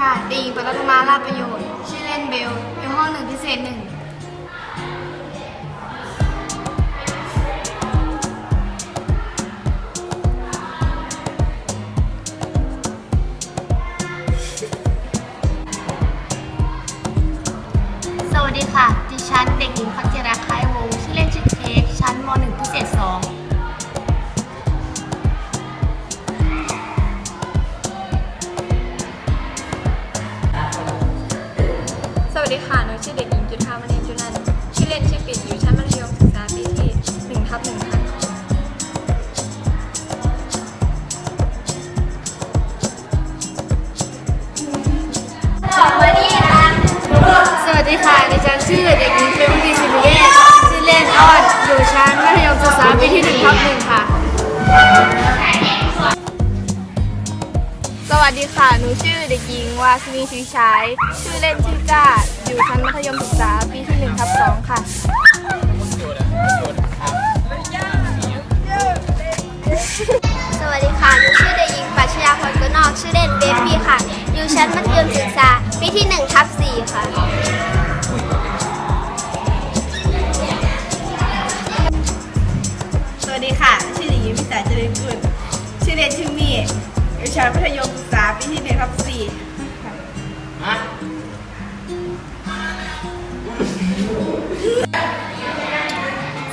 ค่ะเด็กหญิงปรัตมาลาภประโยชน์ ชื่อเล่นเบล อยู่ห้องหนึ่งพิเศษหนึ่ง สวัสดีค่ะ ดิฉันเด็กหญิงพักจิรา ดีค่ะหนูชื่อเด็กหญิงจุฑามณีจุนันชื่อเล่นชื่อปิ่นอยู่ชั้นมัธยมศึกษาปีที่หนึ่งทับหนึ่งค่ะสวัสดีค่ะดิฉันชื่อเด็ก วัสดีค่ะ หนูชื่อเด็กหญิงวาสนีชีชายชื่อเล่นชื่อก้า อยู่ชั้นมัธยมศึกษาปีที่1ทับ2ค่ะ สวัสดีค่ะ หนูชื่อเด็กหญิงปัชญาพรกุนอก ชื่อเล่นเบบี้ค่ะ อยู่ชั้นมัธยมศึกษาปีที่1ทับ4ค่ะ สวัสดีค่ะ ชื่อหญิงพิสายเจริญกุลชื่อเล่นชื่อมี่ อยู่ชั้นมัธยมศึกษาปีที่หนึ่งทับสี่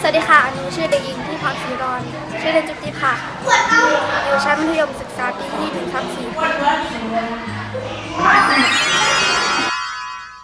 สวัสดีค่ะหนูชื่อเด็กหญิงที่พักศรีรอน ชื่อเล่นจุ๊บจิ๊บค่ะ อยู่ชั้นมัธยมศึกษาปีที่1ทับ4ค่ะ